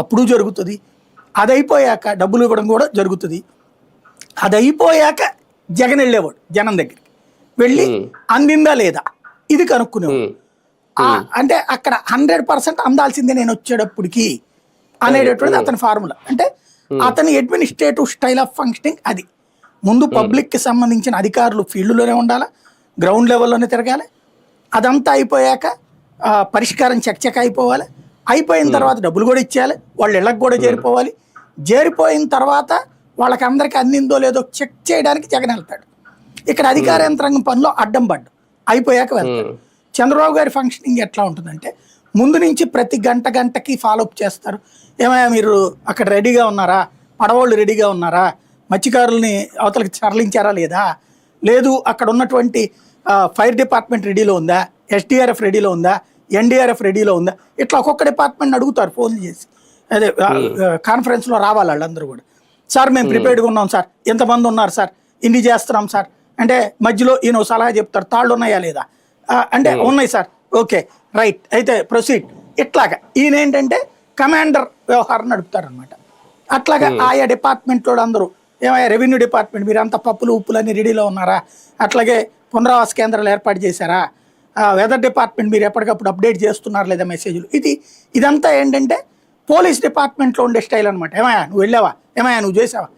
అప్పుడు జరుగుతుంది. అది అయిపోయాక డబ్బులు ఇవ్వడం కూడా జరుగుతుంది. అది అయిపోయాక జగన్ వెళ్ళేవాడు జనం దగ్గరికి. వెళ్ళి అందిందా లేదా? ఇది కనుక్కునేవాడు. అంటే అక్కడ హండ్రెడ్ పర్సెంట్ అందాల్సిందే నేను వచ్చేటప్పటికి అనేటటువంటిది అతని ఫార్ములా. అంటే అతని అడ్మినిస్ట్రేటివ్ స్టైల్ ఆఫ్ ఫంక్షనింగ్ అది. ముందు పబ్లిక్కి సంబంధించిన అధికారులు ఫీల్డ్లోనే ఉండాలి? గ్రౌండ్ లెవెల్లోనే తిరగాలి. అదంతా అయిపోయాక పరిష్కారం చకచక అయిపోవాలి. అయిపోయిన తర్వాత డబ్బులు కూడా ఇచ్చేయాలి వాళ్ళ ఇళ్ళకి కూడా చేరిపోవాలి. చేరిపోయిన తర్వాత వాళ్ళకి అందరికీ అందిందో లేదో చెక్ చేయడానికి జగన్ వెళ్తాడు. ఇక్కడ అధికార యంత్రాంగం పనిలో అడ్డం పడ్డు అయిపోయాక వెళ్తాడు. చంద్రబాబు గారి ఫంక్షనింగ్ ఎట్లా ఉంటుందంటే ముందు నుంచి ప్రతి గంట గంటకి ఫాలోఅప్ చేస్తారు. ఏమయ్యా మీరు అక్కడ రెడీగా ఉన్నారా? పడవాళ్ళు రెడీగా ఉన్నారా? మత్స్యకారుల్ని అవతలకి తరలించారా లేదా? లేదు అక్కడ ఉన్నటువంటి ఫైర్ డిపార్ట్మెంట్ రెడీలో ఉందా? ఎస్డిఆర్ఎఫ్ రెడీలో ఉందా? ఎన్డీఆర్ఎఫ్ రెడీలో ఉందా? ఇట్లా ఒక్కొక్క డిపార్ట్మెంట్ అడుగుతారు ఫోన్ చేసి. అదే కాన్ఫరెన్స్లో రావాలి వాళ్ళందరూ కూడా. సార్ మేము ప్రిపేర్డ్గా ఉన్నాం సార్. ఎంతమంది ఉన్నారు సార్? ఇన్ని చేస్తున్నాం సార్. అంటే మధ్యలో ఈయన సలహా చెప్తారు తాళ్ళు ఉన్నాయా లేదా? అంటే ఉన్నాయి సార్. Okay right. అయితే ప్రొసీడ్. ఇట్లాగా. ఈయన ఏంటంటే కమాండర్ వ్యవహారం నడుపుతారనమాట అట్లాగా ఆయా డిపార్ట్మెంట్లో అందరూ ఏమయ్యా రెవెన్యూ డిపార్ట్మెంట్ మీరు అంత పప్పులు ఉప్పులు అన్ని రెడీలో ఉన్నారా? అట్లాగే పునరావాస కేంద్రాలు ఏర్పాటు చేశారా? వెదర్ డిపార్ట్మెంట్ మీరు ఎప్పటికప్పుడు అప్డేట్ చేస్తున్నారు లేదా మెసేజ్లు ఇది ఇదంతా ఏంటంటే పోలీస్ డిపార్ట్మెంట్లో ఉండే స్టైల్ అనమాట ఏమయ్యా నువ్వు వెళ్ళావా? ఏమయ్యా నువ్వు చేసావా?